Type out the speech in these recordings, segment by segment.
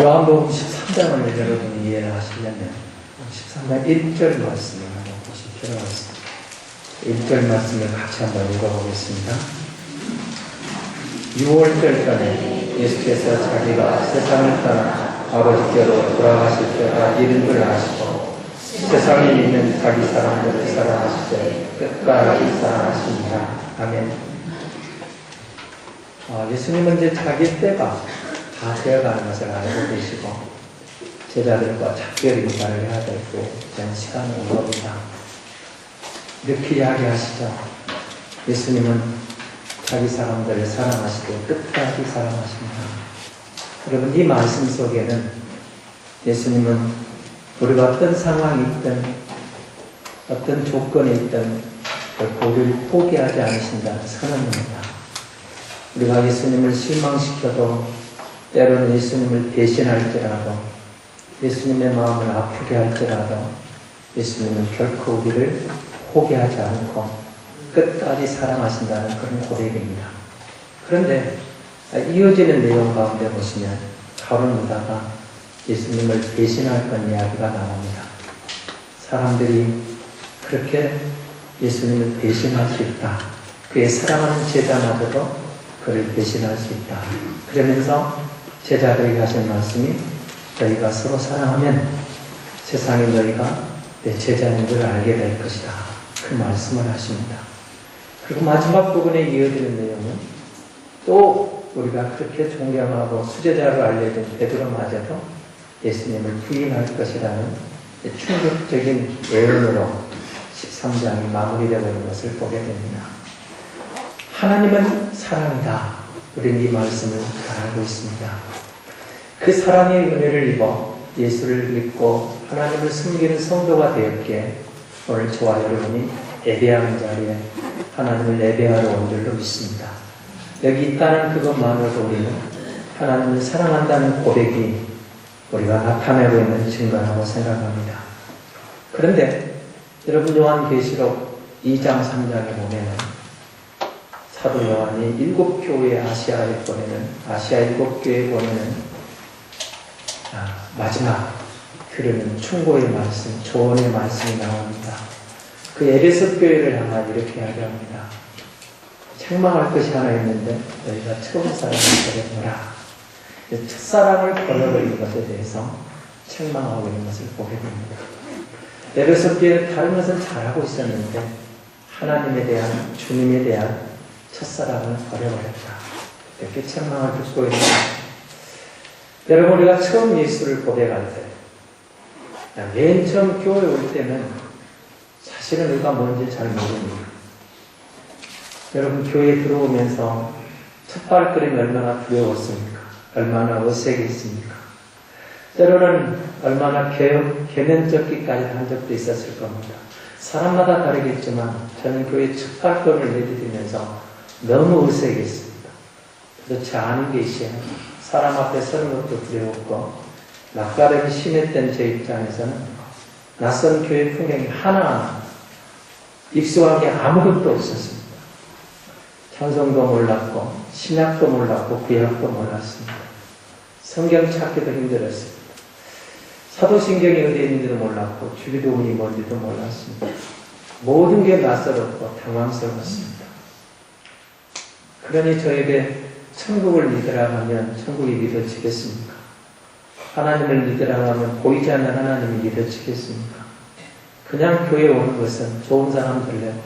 요한복음 13장을 여러분이 이해를 하시려면 13장 1절 말씀을 한번 보실 필요가 있습니다. 1절 말씀을 같이 한번 읽어보겠습니다. 6월절 전에 예수께서 자기가 세상을 떠나 아버지께로 돌아가실 때가 이른 줄 아시고 세상에 있는 자기 사람들을 사랑하시되 끝까지 사랑하십니다. 아멘. 어, 예수님은 이제 자기 때가 다 되어가는 것을 알고 계시고 제자들과 작별 인사를 해야 되고 이제 시간이 온 겁니다. 이렇게 이야기하시죠. 예수님은 자기 사람들을 사랑하시고 끝까지 사랑하십니다. 여러분 이 말씀 속에는 예수님은 우리가 어떤 상황이 있든 어떤 조건이 있든 결코 우리를 포기하지 않으신다는 선언입니다. 우리가 예수님을 실망시켜도 때로는 예수님을 배신할지라도 예수님의 마음을 아프게 할지라도 예수님은 결코 우리를 포기하지 않고 끝까지 사랑하신다는 그런 고백입니다. 그런데 이어지는 내용 가운데 보시면 가론 유다가 예수님을 배신할 건 이야기가 나옵니다. 사람들이 그렇게 예수님을 배신할 수 있다. 그의 사랑하는 제자마저도 그를 배신할 수 있다. 그러면서 제자들에게 하신 말씀이 너희가 서로 사랑하면 세상에 너희가 내 제자인 줄 알게 될 것이다. 그 말씀을 하십니다. 그리고 마지막 부분에 이어지는 내용은 또 우리가 그렇게 존경하고 수제자로 알려진 베드로마저도 예수님을 부인할 것이라는 충격적인 예언으로 13장이 마무리되는 것을 보게 됩니다. 하나님은 사랑이다. 우리는 이 말씀을 잘 알고 있습니다. 그 사랑의 은혜를 입어 예수를 믿고 하나님을 숨기는 성도가 되었기에 오늘 저와 여러분이 예배하는 자리에 하나님을 예배하러 온 줄로 믿습니다. 여기 있다는 그것만으로도 우리는 하나님을 사랑한다는 고백이 우리가 나타내고 있는 증거라고 생각합니다. 그런데 여러분 요한계시록 2장 3장에 보면은 사도 요한이 일곱 교회 아시아에 보내는 아시아 일곱 교회에 보내는 아, 마지막 들으는 충고의 말씀, 조언의 말씀이 나옵니다. 그 에베소 교회를 향한 이렇게 이야기합니다. 책망할 것이 하나 있는데 너희가 처음 사랑을 버렸노라. 첫사랑을 버려버린 것에 대해서 책망하고 있는 것을 보게 됩니다. 에베소 교회는 다른 것은 잘하고 있었는데 하나님에 대한 주님에 대한 첫사랑을 버려버렸다. 이렇게 책망을 듣고 있는 여러분 우리가 처음 예수를 고백할 때, 맨 처음 교회 올 때는 사실은 우리가 뭔지 잘 모릅니다. 여러분 교회에 들어오면서 첫 발걸음이 얼마나 두려웠습니까? 얼마나 어색했습니까? 때로는 얼마나 개면적기까지 한 적도 있었을 겁니다. 사람마다 다르겠지만 저는 교회 첫 발걸음을 내디디면서 너무 어색했습니다. 그렇지 않은 게 있어요. 사람 앞에 서는 것도 두려웠고 낯가림이 심했던 제 입장에서는 낯선 교회 풍경이 하나하나 익숙한 게 아무것도 없었습니다. 찬송도 몰랐고 신약도 몰랐고 구약도 몰랐습니다. 성경 찾기도 힘들었습니다. 사도신경이 어디에 있는지도 몰랐고 주기도문이 뭔지도 몰랐습니다. 모든 게 낯설었고 당황스러웠습니다. 그러니 저에게 천국을 믿으라 하면 천국이 믿어지겠습니까? 하나님을 믿으라 하면 보이지 않는 하나님이 믿어지겠습니까? 그냥 교회 오는 것은 좋은 사람 되려고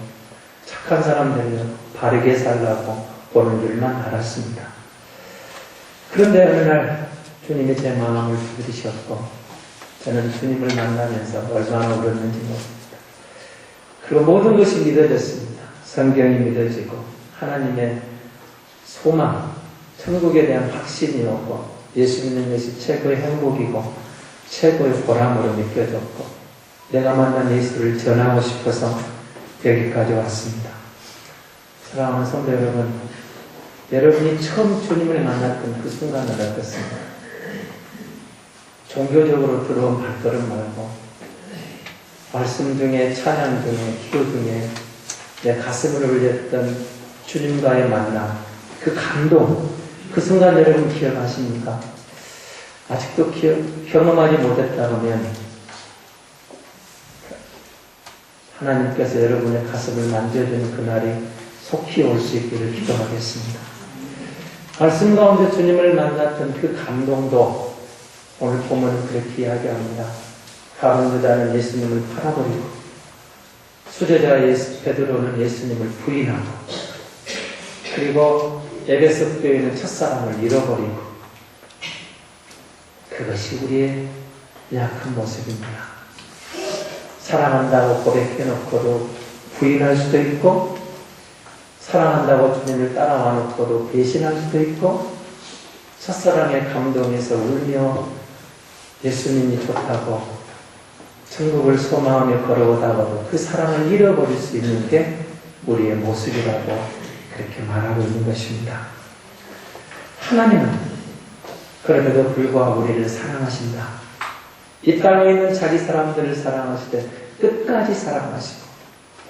착한 사람 되려고 바르게 살라고 오는 줄만 알았습니다. 그런데 어느 날 주님이 제 마음을 부르셨고 저는 주님을 만나면서 얼마나 울었는지 모릅니다. 그리고 모든 것이 믿어졌습니다. 성경이 믿어지고 하나님의 소망, 천국에 대한 확신이 오고 예수 믿는 것이 최고의 행복이고 최고의 보람으로 느껴졌고 내가 만난 예수를 전하고 싶어서 여기까지 왔습니다. 사랑하는 성도 여러분, 여러분이 처음 주님을 만났던 그 순간은 어떻습니까? 종교적으로 들어온 발걸음 말고 말씀 중에 찬양 중에 기도 중에 내 가슴을 울렸던 주님과의 만남 그 감동, 그 순간 여러분 기억하십니까? 아직도 기억, 경험하지 못했다 그러면 하나님께서 여러분의 가슴을 만져주는 그날이 속히 올 수 있기를 기도하겠습니다. 말씀 가운데 주님을 만났던 그 감동도 오늘 보면 그렇게 이야기합니다. 가론 여자는 예수님을 팔아버리고 수제자 예수, 베드로는 예수님을 부인하고 그리고 에베소 교회는 첫사랑을 잃어버리고 그것이 우리의 약한 모습입니다. 사랑한다고 고백해놓고도 부인할 수도 있고 사랑한다고 주님을 따라와 놓고도 배신할 수도 있고 첫사랑의 감동에서 울며 예수님이 좋다고 천국을 소망하며 걸어오다가도 그 사랑을 잃어버릴 수 있는 게 우리의 모습이라고 그렇게 말하고 있는 것입니다. 하나님은 그럼에도 불구하고 우리를 사랑하신다. 이 땅에 있는 자기 사람들을 사랑하실 때 끝까지 사랑하시고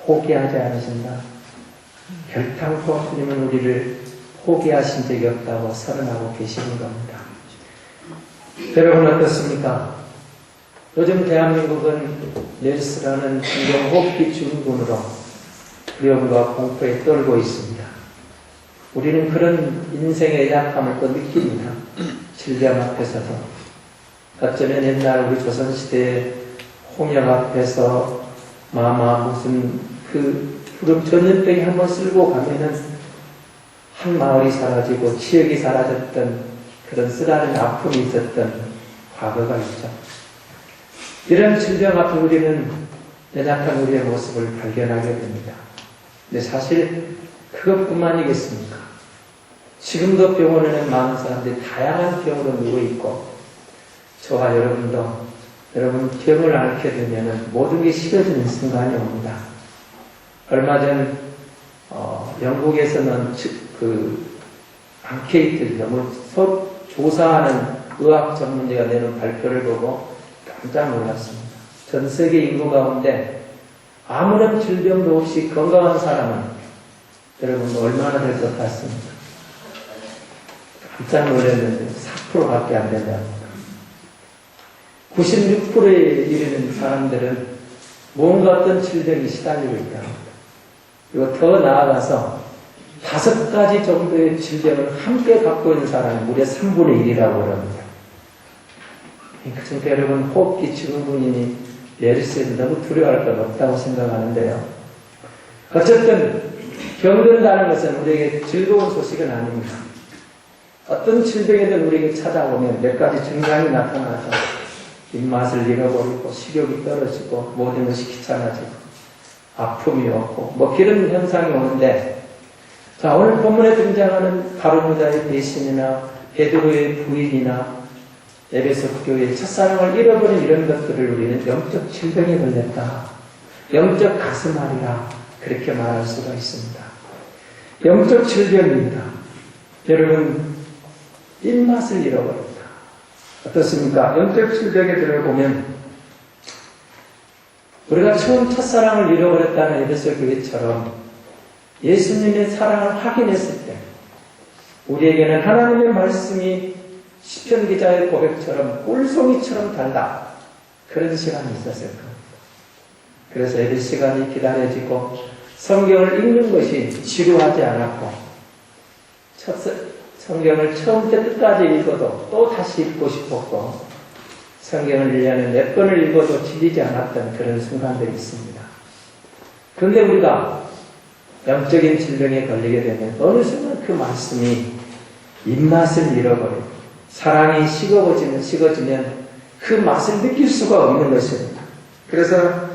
포기하지 않으신다. 결탄코 주님은 우리를 포기하신 적이 없다고 선언하고 계시는 겁니다. 여러분 어떻습니까? 요즘 대한민국은 넬스라는 중경 호흡기 증후군으로 두려움과 공포에 떨고 있습니다. 우리는 그런 인생의 약함을 또 느낍니다. 질병 앞에서도. 어쩌면 옛날 우리 조선시대에 홍역 앞에서 마마 무슨 그 구름 전염병이 한번 쓸고 가면은 한 마을이 사라지고 지역이 사라졌던 그런 쓰라린 아픔이 있었던 과거가 있죠. 이런 질병 앞에 우리는 연약한 우리의 모습을 발견하게 됩니다. 근데 사실 그것뿐만이겠습니까? 지금도 병원에는 많은 사람들이 다양한 병으로 누워 있고 저와 여러분도 여러분 병을 앓게 되면 모든 게 식어지는 순간이 옵니다. 얼마 전 어, 영국에서는 그 앙케이트 뭐 조사하는 의학 전문의가 내는 발표를 보고 깜짝 놀랐습니다. 전 세계 인구 가운데 아무런 질병도 없이 건강한 사람은 여러분 얼마나 될것 같습니까? 깜짝 놀랐는데 4%밖에 안 된답니다. 96%에 이르는 사람들은 뭔가 어떤 질병이 시달리고 있다. 그리고 더 나아가서 다섯 가지 정도의 질병을 함께 갖고 있는 사람이 무려 3분의 1이라고 그럽니다. 그러니까 여러분 호흡기 증후군이니 메르스에도 너무 두려워할 건 없다고 생각하는데요. 어쨌든 병든다는 것은 우리에게 즐거운 소식은 아닙니다. 어떤 질병이든 우리에게 찾아오면 몇 가지 증상이 나타나서 입맛을 잃어버리고 식욕이 떨어지고 모든 것이 귀찮아지고 아픔이 오고 뭐 그런 현상이 오는데 자 오늘 본문에 등장하는 가로무자의 배신이나 베드로의 부인이나 에베소 교회의 첫사랑을 잃어버린 이런 것들을 우리는 영적 질병에 걸렸다. 영적 가슴앓이라 그렇게 말할 수가 있습니다. 영적 질병입니다. 여러분 입맛을 잃어버린다. 어떻습니까? 영적 질병에 들어보면 우리가 처음 첫사랑을 잃어버렸다는 에베소 교회처럼 예수님의 사랑을 확인했을 때 우리에게는 하나님의 말씀이 시편 기자의 고백처럼 꿀송이처럼 달다. 그런 시간이 있었을 겁니다. 그래서 에베 시간이 기다려지고 성경을 읽는 것이 지루하지 않았고 첫, 성경을 처음부터 끝까지 읽어도 또 다시 읽고 싶었고 성경을 1년에 몇 번을 읽어도 질리지 않았던 그런 순간들이 있습니다. 그런데 우리가 영적인 질병에 걸리게 되면 어느 순간 그 말씀이 입맛을 잃어버리고 사랑이 식어지면 식어지면 그 맛을 느낄 수가 없는 것입니다. 그래서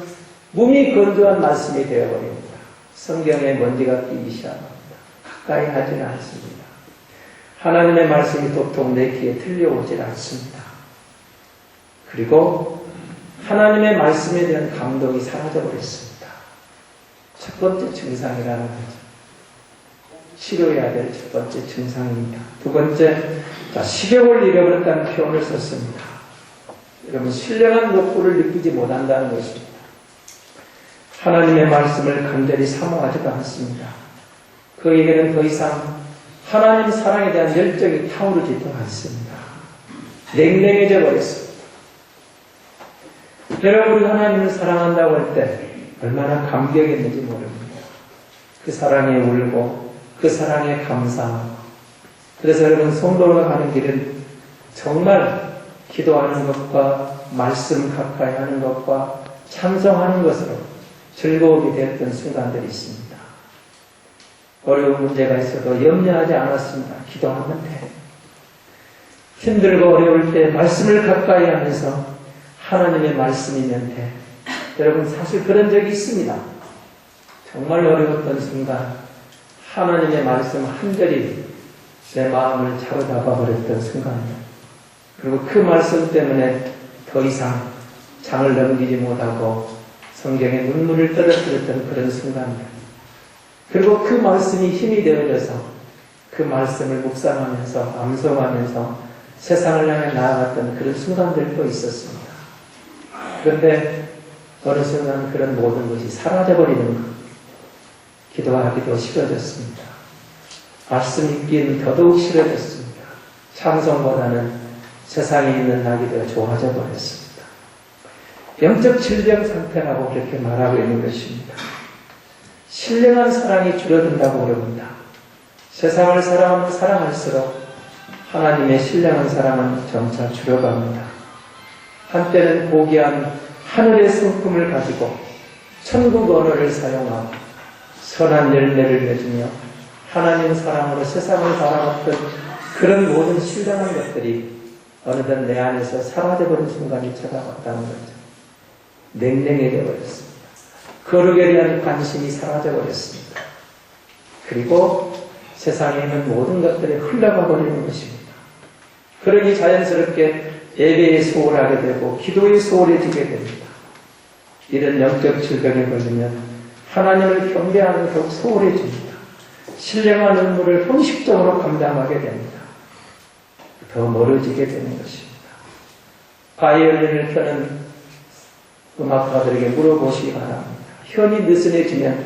몸이 건조한 말씀이 되어버립니다. 성경에 먼지가 끼기 시작합니다. 가까이 하지는 않습니다. 하나님의 말씀이 도통 내 귀에 들려오질 않습니다. 그리고 하나님의 말씀에 대한 감동이 사라져버렸습니다. 첫 번째 증상이라는 거죠. 치료해야 될 첫 번째 증상입니다. 두 번째, 자, 식욕을 잃어버렸다는 표현을 썼습니다. 여러분, 신령한 욕구를 느끼지 못한다는 것입니다. 하나님의 말씀을 간절히 사모하지도 않습니다. 그에게는 더 이상 하나님 사랑에 대한 열정이 타오르지도 않습니다. 냉랭해져 버렸습니다. 여러분, 우리 하나님을 사랑한다고 할 때 얼마나 감격했는지 모릅니다. 그 사랑에 울고, 그 사랑에 감사하고. 그래서 여러분, 성도로 가는 길은 정말 기도하는 것과 말씀 가까이 하는 것과 찬성하는 것으로 즐거움이 되었던 순간들이 있습니다. 어려운 문제가 있어도 염려하지 않았습니다. 기도하면 돼. 힘들고 어려울 때 말씀을 가까이 하면서 하나님의 말씀이면 돼. 여러분 사실 그런 적이 있습니다. 정말 어려웠던 순간 하나님의 말씀 한 절이 내 마음을 사로잡아 버렸던 순간이에요. 그리고 그 말씀 때문에 더 이상 장을 넘기지 못하고 성경에 눈물을 떨어뜨렸던 그런 순간이에요. 그리고 그 말씀이 힘이 되어져서 그 말씀을 묵상하면서 암송하면서 세상을 향해 나아갔던 그런 순간들도 있었습니다. 그런데 어느 순간 그런 모든 것이 사라져버리는 것. 기도하기도 싫어졌습니다. 말씀 읽기는 더더욱 싫어졌습니다. 찬송보다는 세상에 있는 낙이 더 좋아져 버렸습니다. 영적 질병 상태라고 그렇게 말하고 있는 것입니다. 신령한 사랑이 줄어든다고 그럽니다. 세상을 사랑하면 사랑할수록 하나님의 신령한 사랑은 점차 줄어갑니다. 한때는 고귀한 하늘의 성품을 가지고 천국 언어를 사용하고 선한 열매를 맺으며 하나님 사랑으로 세상을 바라봤던 그런 모든 신령한 것들이 어느덧 내 안에서 사라져버린 순간이 찾아왔다는 거죠. 냉랭해져 버렸습니다. 거룩에 대한 관심이 사라져 버렸습니다. 그리고 세상에 있는 모든 것들이 흘러가 버리는 것입니다. 그러니 자연스럽게 예배에 소홀하게 되고 기도에 소홀해지게 됩니다. 이런 영적 질병에 걸리면 하나님을 경배하는 더욱 소홀해집니다. 신령한 의무를 형식적으로 감당하게 됩니다. 더 멀어지게 되는 것입니다. 바이올린을 켜는 음악가들에게 물어보시기 바랍니다. 현이 느슨해지면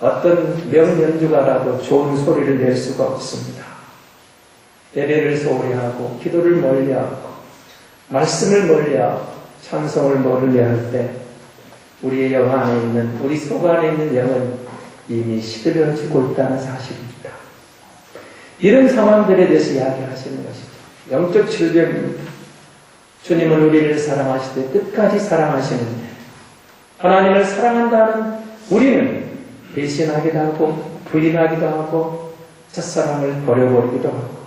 어떤 명연주가라도 좋은 소리를 낼 수가 없습니다. 예배를 소홀히 하고 기도를 멀리하고 말씀을 멀리하고 찬송을 멀리할 때 우리의 영 안에 있는 우리 속 안에 있는 영은 이미 시들어지고 있다는 사실입니다. 이런 상황들에 대해서 이야기하시는 것이죠. 영적 질병입니다. 주님은 우리를 사랑하시되 끝까지 사랑하시는데 하나님을 사랑한다는 우리는 배신하기도 하고 부인하기도 하고 첫사랑을 버려버리기도 하고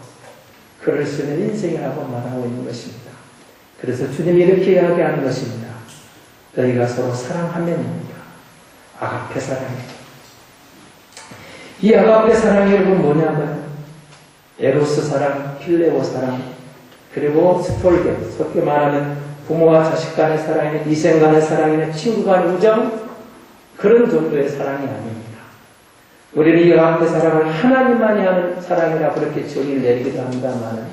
그럴 수 있는 인생이라고 말하고 있는 것입니다. 그래서 주님이 이렇게 이야기하는 것입니다. 너희가 서로 사랑하면입니다. 아가페 사랑이죠. 이 아가페 사랑이 여러분 뭐냐면 에로스 사랑, 필레오 사랑, 그리고 스톨게, 속게 말하는 부모와 자식 간의 사랑이나 이생 간의 사랑이나 친구 간의 우정, 그런 정도의 사랑이 아닙니다. 우리는 이 아가페 사랑을 하나님만이 하는 사랑이라 그렇게 정의를 내리기도 합니다만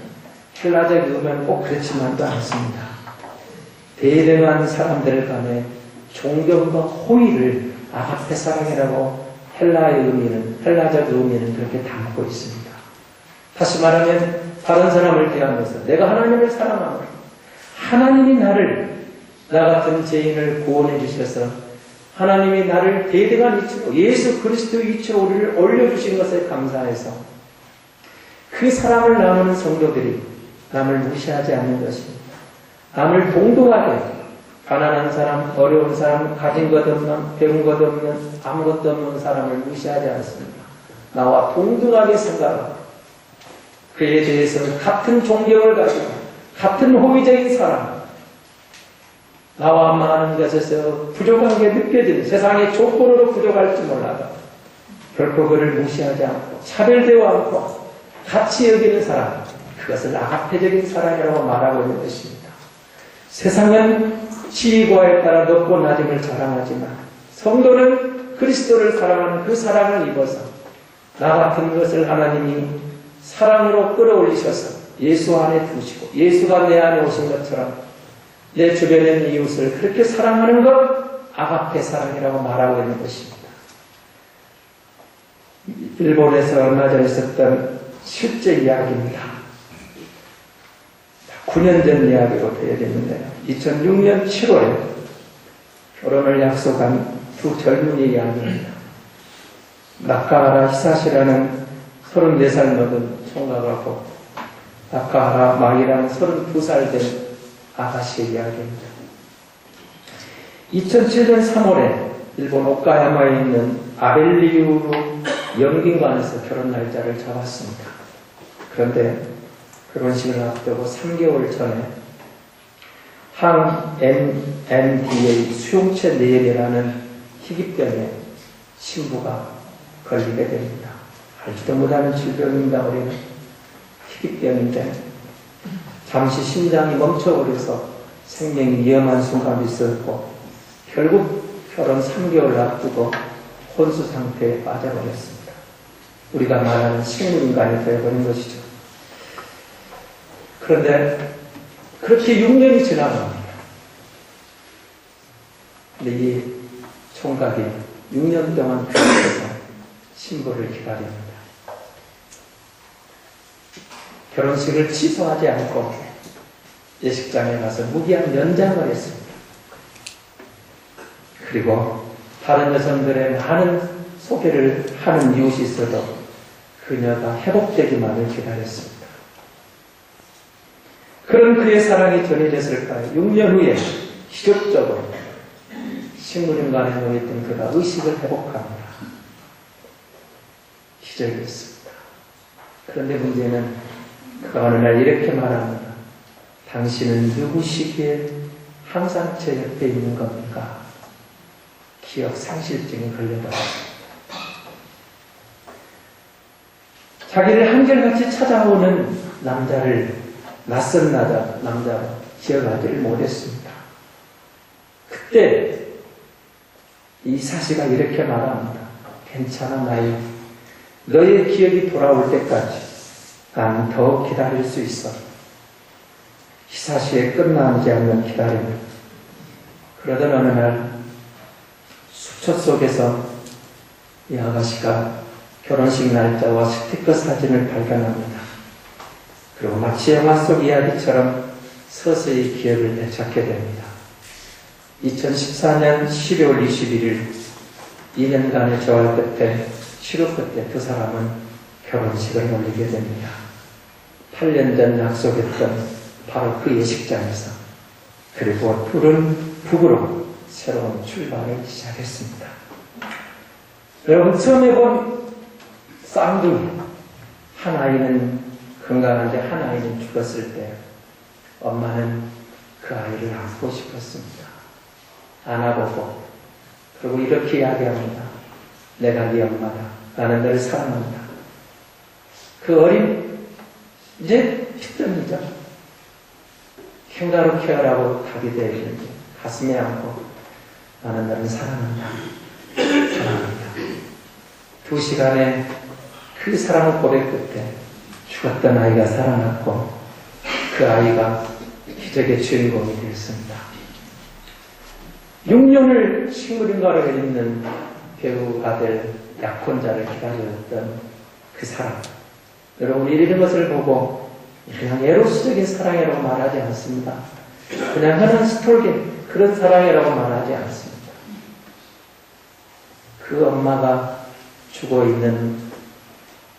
헬라적 의미는 꼭 그렇지만도 않습니다. 대등한 사람들 간의 존경과 호의를 아가페 사랑이라고 헬라의 의미는 헬라적 의미는 그렇게 담고 있습니다. 다시 말하면 다른 사람을 대하면서 내가 하나님을 사랑하고 하나님이 나를 나 같은 죄인을 구원해 주셔서 하나님이 나를 대등한 이치로 예수 그리스도의 이치로 우리를 올려주신 것에 감사해서 그 사랑을 나누는 성도들이 남을 무시하지 않는 것입니다. 남을 동등하게 가난한 사람, 어려운 사람, 가진 것 없는, 배운 것 없는, 아무것도 없는 사람을 무시하지 않습니다. 나와 동등하게 생각하고 그에 대해서는 같은 존경을 가지고 같은 호의적인 사람 나와 많은 것에서 부족한 게 느껴지는 세상의 조건으로 부족할지 몰라도 결코 그를 무시하지 않고 차별되어 않고 같이 여기는 사람 그것을 아가페적인 사랑이라고 말하고 있는 것입니다. 세상은 지위고에 따라 높고 낮음을 자랑하지만 성도는 그리스도를 사랑하는 그 사랑을 입어서 나 같은 것을 하나님이 사랑으로 끌어올리셔서 예수 안에 두시고 예수가 내 안에 오신 것처럼 내 주변에 있는 이웃을 그렇게 사랑하는 것 아가페 사랑이라고 말하고 있는 것입니다. 일본에서 얼마 전에 있었던 실제 이야기입니다. 9년 전 이야기로 되어졌는데요. 2006년 7월에 결혼을 약속한 두 젊은이 이야기입니다. 나카하라 히사시라는 34살 먹은 총각하고 나카하라 마이라는 32살 된 아가씨의 이야기입니다. 2007년 3월에 일본 오카야마에 있는 아벨리우로 연긴관에서 결혼 날짜를 잡았습니다. 그런데 결혼식을 앞두고 3개월 전에 항 MNDA 수용체 내염이라는 희귀병에 신부가 걸리게 됩니다. 알지도 못하는 질병입니다. 우리는 희귀병인데 잠시 심장이 멈춰버려서 생명이 위험한 순간이 있었고 결국 결혼 3개월 앞두고 혼수 상태에 빠져버렸습니다. 우리가 말하는 식물인간이 되어버린 것이죠. 그런데 그렇게 6년이 지나갑니다. 근데 이 총각이 6년 동안 그곳에서 신부를 기다립니다. 결혼식을 취소하지 않고 예식장에 가서 무기한 연장을 했습니다. 그리고 다른 여성들의 많은 소개를 하는 이웃이 있어도 그녀가 회복되기만을 기다렸습니다. 그런 그의 사랑이 전해졌을까요? 6년 후에 기적적으로 식물인간에 놓였던 그가 의식을 회복합니다. 기적이었습니다. 그런데 문제는 그가 어느 날 이렇게 말합니다. 당신은 누구시기에 항상 제 옆에 있는 겁니까? 기억 상실증이 걸려버렸습니다. 자기를 한결같이 찾아오는 남자를 낯선 남자, 남자로 기억하지를 못했습니다. 그때 이 사시가 이렇게 말합니다. 괜찮아 나이 너의 기억이 돌아올 때까지 난더 기다릴 수 있어. 희사시에 끝나지 않는 기다림. 그러던 어느 날 수초 속에서 이 아가씨가 결혼식 날짜와 스티커 사진을 발견합니다. 그리고 마치 영화 속 이야기처럼 서서히 기억을 되찾게 됩니다. 2014년 12월 21일 2년간의 재활 끝에 치료 끝에 두 사람은 결혼식을 올리게 됩니다. 8년 전 약속했던 바로 그 예식장에서 그리고 둘은 부부로 새로운 출발을 시작했습니다. 여러분 처음에 본 쌍둥이 한 아이는 건강한데 한 아이는 죽었을 때 엄마는 그 아이를 안고 싶었습니다. 안아보고 그리고 이렇게 이야기합니다. 내가 네 엄마다. 나는 너를 사랑한다. 그 어린 이제 핏덩이죠. 캥가루 케어라고 답이 되어 있는데 가슴에 안고 나는 너를 사랑한다. 사랑한다. 두 시간의 그 사랑의 고백 끝에 죽었던 아이가 살아났고 그 아이가 기적의 주인공이 되었습니다. 6년을 식물인가를 있는 배우 아들 약혼자를 기다렸던 그 사람. 여러분 이런 것을 보고 그냥 에로스적인 사랑이라고 말하지 않습니다. 그냥 흔한 스톨겐 그런 사랑이라고 말하지 않습니다. 그 엄마가 죽어 있는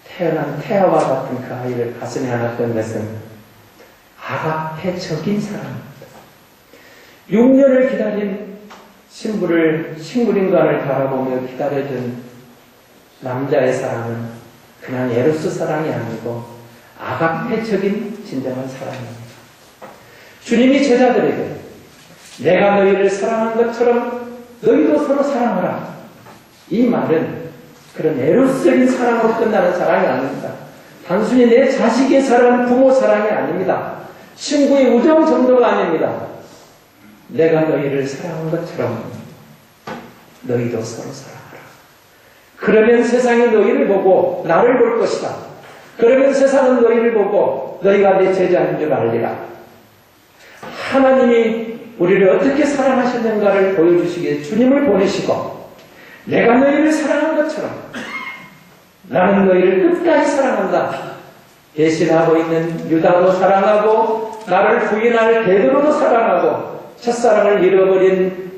태어난 태아와 같은 그 아이를 가슴에 안았던 것은 아가페적인 사랑입니다. 6년을 기다린 신부를 식물인간을 바라보며 기다려준 남자의 사랑은 그냥 에로스 사랑이 아니고 아가페적인 진정한 사랑입니다. 주님이 제자들에게 내가 너희를 사랑한 것처럼 너희도 서로 사랑하라. 이 말은 그런 에로스적인 사랑으로 끝나는 사랑이 아닙니다. 단순히 내 자식의 사랑, 부모 사랑이 아닙니다. 친구의 우정 정도가 아닙니다. 내가 너희를 사랑한 것처럼 너희도 서로 사랑하라. 그러면 세상이 너희를 보고 나를 볼 것이다. 그러면 세상은 너희를 보고 너희가 내 제자인 줄 알리라. 하나님이 우리를 어떻게 사랑하셨는가를 보여주시기에 주님을 보내시고 내가 너희를 사랑한 것처럼 나는 너희를 끝까지 사랑한다. 배신하고 있는 유다도 사랑하고 나를 부인할 베드로도 사랑하고 첫사랑을 잃어버린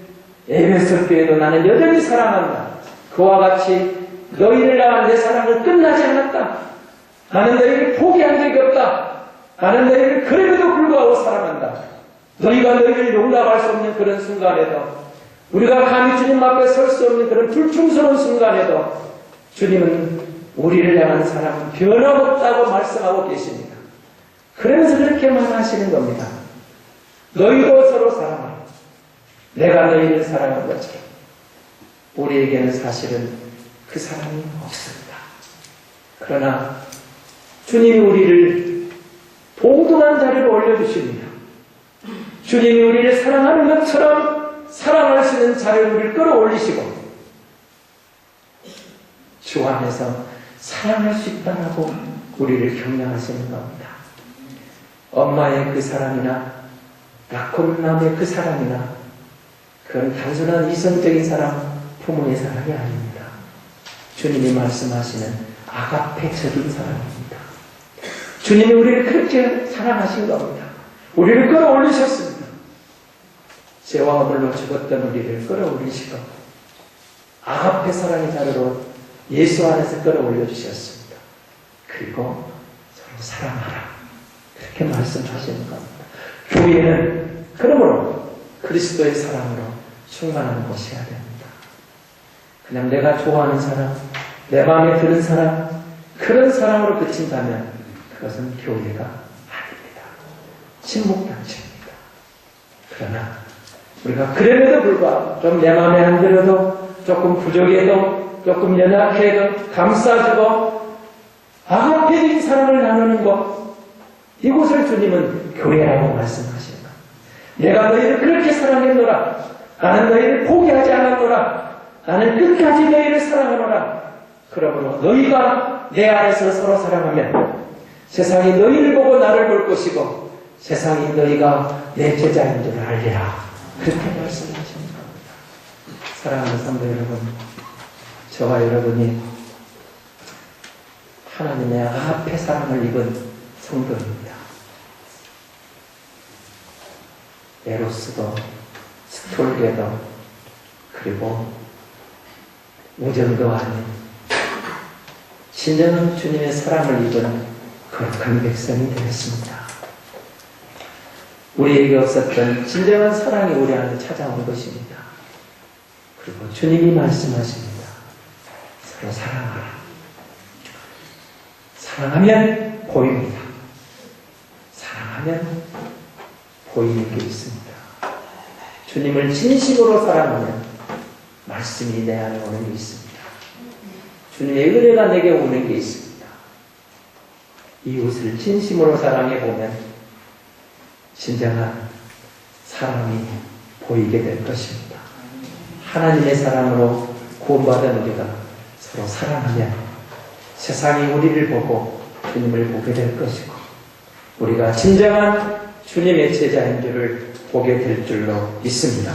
에베소 교회도 나는 여전히 사랑한다. 그와 같이 너희를 향한 내 사랑은 끝나지 않았다. 나는 너희를 포기한 적이 없다. 나는 너희를 그럼에도 불구하고 사랑한다. 너희가 너희를 용납할 수 없는 그런 순간에도 우리가 감히 주님 앞에 설 수 없는 그런 불충스러운 순간에도 주님은 우리를 향한 사랑은 변함없다고 말씀하고 계십니다. 그러면서 그렇게 말하시는 겁니다. 너희도 서로 사랑하라. 내가 너희를 사랑한 것처럼 우리에게는 사실은 그 사랑이 없습니다. 그러나 주님이 우리를 동등한 자리로 올려주십니다. 주님이 우리를 사랑하는 것처럼 사랑할 수 있는 자리를 우리를 끌어올리시고 주 안에서 사랑할 수 있다라고 우리를 격려하시는 겁니다. 엄마의 그 사랑이나 낙혼남의 그 사랑이나 그건 단순한 이성적인 사랑, 부모의 사랑이 아닙니다. 주님이 말씀하시는 아가페적인 사랑입니다. 주님이 우리를 그렇게 사랑하신 겁니다. 우리를 끌어올리셨습니다. 죄와 허물로 죽었던 우리를 끌어올리시고 아가페 사랑의 자리로 예수 안에서 끌어올려 주셨습니다. 그리고 서로 사랑하라. 그렇게 말씀하시는 겁니다. 교회는 그러므로 그리스도의 사랑으로 충만한 곳이어야 됩니다. 그냥 내가 좋아하는 사람, 내 마음에 드는 사람, 그런 사랑으로 그친다면 그것은 교회가 아닙니다. 침묵단체입니다. 그러나 우리가 그럼에도 불구하고 좀 내 마음에 안 들어도 조금 부족해도 조금 연약해도 감싸주고 아가페인 사랑을 나누는 것 이곳을 주님은 교회라고 말씀하시는 것. 내가 너희를 그렇게 사랑했노라. 나는 너희를 포기하지 않았노라. 나는 끝까지 너희를 사랑하노라. 그러므로 너희가 내 안에서 서로 사랑하면 세상이 너희를 보고 나를 볼 것이고 세상이 너희가 내 제자인 줄 알리라. 그렇게 말씀하시는 겁니다. 사랑하는 성도 여러분, 저와 여러분이 하나님의 앞에 사랑을 입은 성도입니다. 에로스도 스톨게도 그리고 우정도 아닌 진정한 주님의 사랑을 입은 거룩한 백성이 되었습니다. 우리에게 없었던 진정한 사랑이 우리 안에 찾아온 것입니다. 그리고 주님이 말씀하십니다. 서로 사랑하라. 사랑하면 보입니다. 사랑하면 보이는 게 있습니다. 주님을 진심으로 사랑하면 말씀이 내 안에 오는 게 있습니다. 주님의 은혜가 내게 오는 게 있습니다. 이웃을 진심으로 사랑해 보면 진정한 사랑이 보이게 될 것입니다. 하나님의 사랑으로 구원받은 우리가 서로 사랑하면 세상이 우리를 보고 주님을 보게 될 것이고 우리가 진정한 주님의 제자인 줄을 보게 될 줄로 믿습니다.